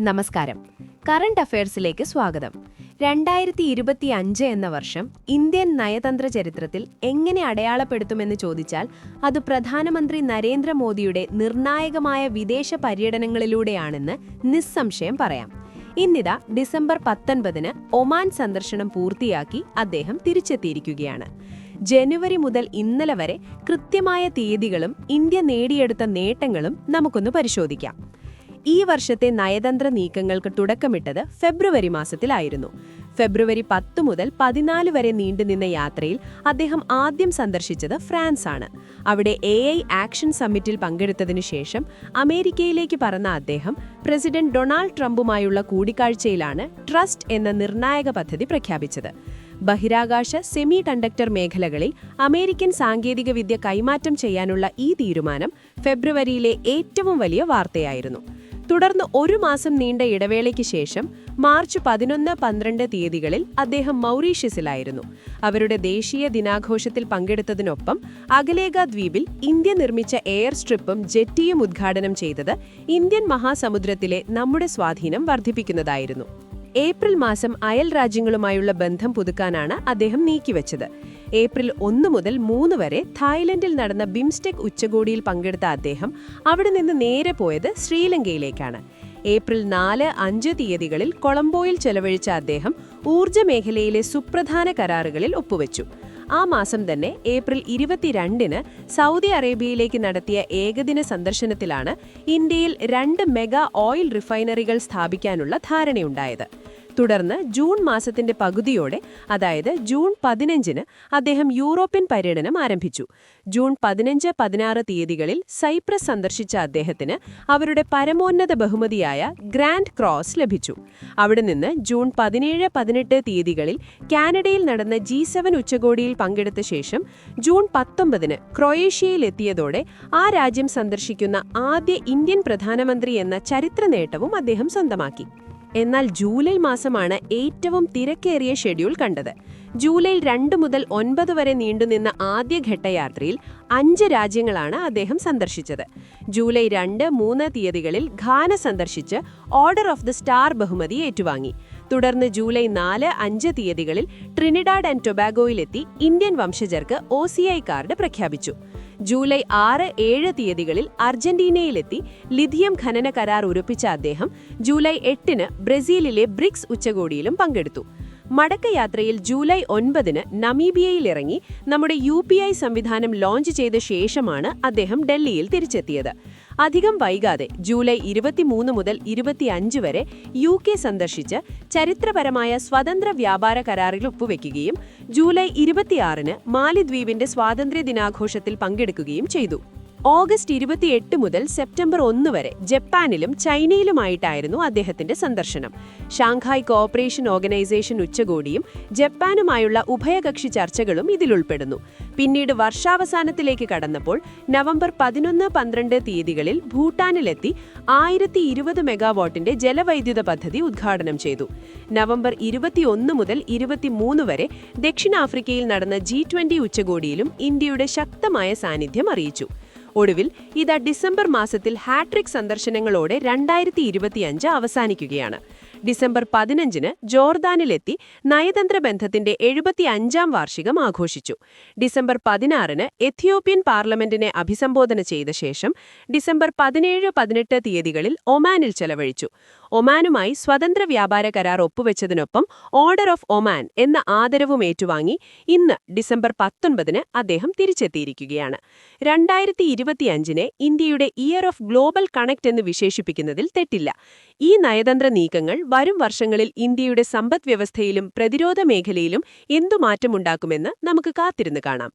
നമസ്കാരം. കറണ്ട് അഫയേഴ്സിലേക്ക് സ്വാഗതം. രണ്ടായിരത്തി ഇരുപത്തി അഞ്ച് എന്ന വർഷം ഇന്ത്യൻ നയതന്ത്ര ചരിത്രത്തിൽ എങ്ങനെ അടയാളപ്പെടുത്തുമെന്ന് ചോദിച്ചാൽ അത് പ്രധാനമന്ത്രി നരേന്ദ്രമോദിയുടെ നിർണായകമായ വിദേശ പര്യടനങ്ങളിലൂടെയാണെന്ന് നിസ്സംശയം പറയാം. ഇന്നിതാ ഡിസംബർ പത്തൊൻപതിന് ഒമാൻ സന്ദർശനം പൂർത്തിയാക്കി അദ്ദേഹം തിരിച്ചെത്തിയിരിക്കുകയാണ്. ജനുവരി മുതൽ ഇന്നലെ വരെ കൃത്യമായ തീയതികളും ഇന്ത്യ നേടിയെടുത്ത നേട്ടങ്ങളും നമുക്കൊന്ന് പരിശോധിക്കാം. ഈ വർഷത്തെ നയതന്ത്ര നീക്കങ്ങൾക്ക് തുടക്കമിട്ടത് ഫെബ്രുവരി മാസത്തിലായിരുന്നു. ഫെബ്രുവരി പത്ത് മുതൽ പതിനാല് വരെ നീണ്ടുനിന്ന യാത്രയിൽ അദ്ദേഹം ആദ്യം സന്ദർശിച്ചത് ഫ്രാൻസ് ആണ് അവിടെ എ ഐ ആക്ഷൻ സമ്മിറ്റിൽ പങ്കെടുത്തതിനു ശേഷം അമേരിക്കയിലേക്ക് പറന്ന അദ്ദേഹം പ്രസിഡന്റ് ഡൊണാൾഡ് ട്രംപുമായുള്ള കൂടിക്കാഴ്ചയിലാണ് ട്രസ്റ്റ് എന്ന നിർണായക പദ്ധതി പ്രഖ്യാപിച്ചത്. ബഹിരാകാശ സെമി കണ്ടക്ടർ മേഖലകളിൽ അമേരിക്കൻ സാങ്കേതികവിദ്യ കൈമാറ്റം ചെയ്യാനുള്ള ഈ തീരുമാനം ഫെബ്രുവരിയിലെ ഏറ്റവും വലിയ വാർത്തയായിരുന്നു. തുടർന്ന് ഒരു മാസം നീണ്ട ഇടവേളയ്ക്ക് ശേഷം മാർച്ച് പതിനൊന്ന് പന്ത്രണ്ട് തീയതികളിൽ അദ്ദേഹം മൗറീഷ്യസിലായിരുന്നു. അവരുടെ ദേശീയ ദിനാഘോഷത്തിൽ പങ്കെടുത്തതിനൊപ്പം അഗലേഗ ദ്വീപിൽ ഇന്ത്യ നിർമ്മിച്ച എയർ സ്ട്രിപ്പും ജെറ്റിയും ഉദ്ഘാടനം ചെയ്തത് ഇന്ത്യൻ മഹാസമുദ്രത്തിലെ നമ്മുടെ സ്വാധീനം വർദ്ധിപ്പിക്കുന്നതായിരുന്നു. ഏപ്രിൽ മാസം അയൽ രാജ്യങ്ങളുമായുള്ള ബന്ധം പുതുക്കാനാണ് അദ്ദേഹം നീക്കിവച്ചത്. ഏപ്രിൽ ഒന്ന് മുതൽ മൂന്ന് വരെ തായ്ലൻഡിൽ നടന്ന ബിംസ്റ്റെക് ഉച്ചകോടിയിൽ പങ്കെടുത്ത അദ്ദേഹം അവിടെ നിന്ന് നേരെ പോയത് ശ്രീലങ്കയിലേക്കാണ്. ഏപ്രിൽ നാല് അഞ്ച് തീയതികളിൽ കൊളംബോയിൽ ചെലവഴിച്ച അദ്ദേഹം ഊർജ മേഖലയിലെ സുപ്രധാന കരാറുകളിൽ ഒപ്പുവെച്ചു. ആ മാസം തന്നെ ഏപ്രിൽ ഇരുപത്തിരണ്ടിന് സൗദി അറേബ്യയിലേക്ക് നടത്തിയ ഏകദിന സന്ദർശനത്തിലാണ് ഇന്ത്യയിൽ രണ്ട് മെഗാ ഓയിൽ റിഫൈനറികൾ സ്ഥാപിക്കാനുള്ള ധാരണയുണ്ടായത്. തുടർന്ന് ജൂൺ മാസത്തിന്റെ പകുതിയോടെ അതായത് ജൂൺ പതിനഞ്ചിന് അദ്ദേഹം യൂറോപ്യൻ പര്യടനം ആരംഭിച്ചു. ജൂൺ പതിനഞ്ച് പതിനാറ് തീയതികളിൽ സൈപ്രസ് സന്ദർശിച്ച അദ്ദേഹത്തിന് അവരുടെ പരമോന്നത ബഹുമതിയായ ഗ്രാൻഡ് ക്രോസ് ലഭിച്ചു. അവിടെ നിന്ന് ജൂൺ പതിനേഴ് പതിനെട്ട് തീയതികളിൽ കാനഡയിൽ നടന്ന ജി സെവൻ ഉച്ചകോടിയിൽ പങ്കെടുത്ത ശേഷം ജൂൺ പത്തൊമ്പതിന് ക്രൊയേഷ്യയിൽ എത്തിയതോടെ ആ രാജ്യം സന്ദർശിക്കുന്ന ആദ്യ ഇന്ത്യൻ പ്രധാനമന്ത്രി എന്ന ചരിത്ര നേട്ടവും അദ്ദേഹം സ്വന്തമാക്കി. എന്നാൽ ജൂലൈ മാസമാണ് ഏറ്റവും തിരക്കേറിയ ഷെഡ്യൂൾ കണ്ടത്. ജൂലൈ രണ്ട് മുതൽ ഒൻപത് വരെ നീണ്ടുനിന്ന ആദ്യ ഘട്ടയാത്രയിൽ അഞ്ച് രാജ്യങ്ങളാണ് അദ്ദേഹം സന്ദർശിച്ചത്. ജൂലൈ രണ്ട് മൂന്ന് തീയതികളിൽ ഖാന സന്ദർശിച്ച് ഓർഡർ ഓഫ് ദി സ്റ്റാർ ബഹുമതി ഏറ്റുവാങ്ങി. തുടർന്ന് ജൂലൈ നാല് അഞ്ച് തീയതികളിൽ ട്രിനിഡാഡ് ആൻഡ് ടൊബാഗോയിലെത്തി ഇന്ത്യൻ വംശജർക്ക് ഒ കാർഡ് പ്രഖ്യാപിച്ചു. ജൂലൈ ആറ് ഏഴ് തീയതികളിൽ അർജന്റീനയിലെത്തി ലിഥിയം ഖനന കരാർ ഉറപ്പിച്ച അദ്ദേഹം ജൂലൈ എട്ടിന് ബ്രസീലിലെ ബ്രിക്സ് ഉച്ചകോടിയിലും പങ്കെടുത്തു. മടക്കയാത്രയിൽ ജൂലൈ ഒൻപതിന് നമീബിയയിലിറങ്ങി നമ്മുടെ യു സംവിധാനം ലോഞ്ച് ചെയ്ത ശേഷമാണ് അദ്ദേഹം ഡൽഹിയിൽ തിരിച്ചെത്തിയത്. അധികം വൈകാതെ ജൂലൈ ഇരുപത്തിമൂന്ന് മുതൽ ഇരുപത്തിയഞ്ച് വരെ യു കെ സന്ദർശിച്ച് ചരിത്രപരമായ സ്വതന്ത്ര വ്യാപാര കരാറിൽ ഒപ്പുവെക്കുകയും ജൂലൈ ഇരുപത്തിയാറിന് മാലിദ്വീപിന്റെ സ്വാതന്ത്ര്യ ദിനാഘോഷത്തിൽ പങ്കെടുക്കുകയും ചെയ്തു. ഓഗസ്റ്റ് ഇരുപത്തിയെട്ട് മുതൽ സെപ്റ്റംബർ ഒന്ന് വരെ ജപ്പാനിലും ചൈനയിലുമായിട്ടായിരുന്നു അദ്ദേഹത്തിന്റെ സന്ദർശനം. ഷാങ്ഹായ് കോഓപ്പറേഷൻ ഓർഗനൈസേഷൻ ഉച്ചകോടിയും ജപ്പാനുമായുള്ള ഉഭയകക്ഷി ചർച്ചകളും ഇതിലുൾപ്പെടുന്നു. പിന്നീട് വർഷാവസാനത്തിലേക്ക് കടന്നപ്പോൾ നവംബർ പതിനൊന്ന് പന്ത്രണ്ട് തീയതികളിൽ ഭൂട്ടാനിലെത്തി ആയിരത്തി ഇരുപത് മെഗാവാട്ടിന്റെ ജലവൈദ്യുത പദ്ധതി ഉദ്ഘാടനം ചെയ്തു. നവംബർ ഇരുപത്തിയൊന്ന് മുതൽ ഇരുപത്തിമൂന്ന് വരെ ദക്ഷിണാഫ്രിക്കയിൽ നടന്ന ജി ഉച്ചകോടിയിലും ഇന്ത്യയുടെ ശക്തമായ സാന്നിധ്യം അറിയിച്ചു. ഒടുവിൽ ഇതാ ഡിസംബർ മാസത്തിൽ ഹാട്രിക് സന്ദർശനങ്ങളോടെ രണ്ടായിരത്തി അവസാനിക്കുകയാണ്. ഡിസംബർ പതിനഞ്ചിന് ജോർദാനിലെത്തി നയതന്ത്ര ബന്ധത്തിന്റെ എഴുപത്തിയഞ്ചാം വാർഷികം ആഘോഷിച്ചു. ഡിസംബർ പതിനാറിന് എത്യോപ്യൻ പാർലമെന്റിനെ അഭിസംബോധന ചെയ്ത ശേഷം ഡിസംബർ പതിനേഴ് പതിനെട്ട് തീയതികളിൽ ഒമാനിൽ ചെലവഴിച്ചു. ഒമാനുമായി സ്വതന്ത്ര വ്യാപാര കരാർ ഒപ്പുവെച്ചതിനൊപ്പം ഓർഡർ ഓഫ് ഒമാൻ എന്ന ആദരവും ഏറ്റുവാങ്ങി ഇന്ന് ഡിസംബർ പത്തൊൻപതിന് അദ്ദേഹം തിരിച്ചെത്തിയിരിക്കുകയാണ്. രണ്ടായിരത്തി ഇരുപത്തിയഞ്ചിനെ ഇന്ത്യയുടെ ഇയർ ഓഫ് ഗ്ലോബൽ കണക്ട് എന്ന് വിശേഷിപ്പിക്കുന്നതിൽ തെറ്റില്ല. ഈ നയതന്ത്ര നീക്കങ്ങൾ വരും വർഷങ്ങളിൽ ഇന്ത്യയുടെ സമ്പദ് വ്യവസ്ഥയിലും പ്രതിരോധ മേഖലയിലും എന്തു മാറ്റമുണ്ടാക്കുമെന്ന് നമുക്ക് കാത്തിരുന്ന് കാണാം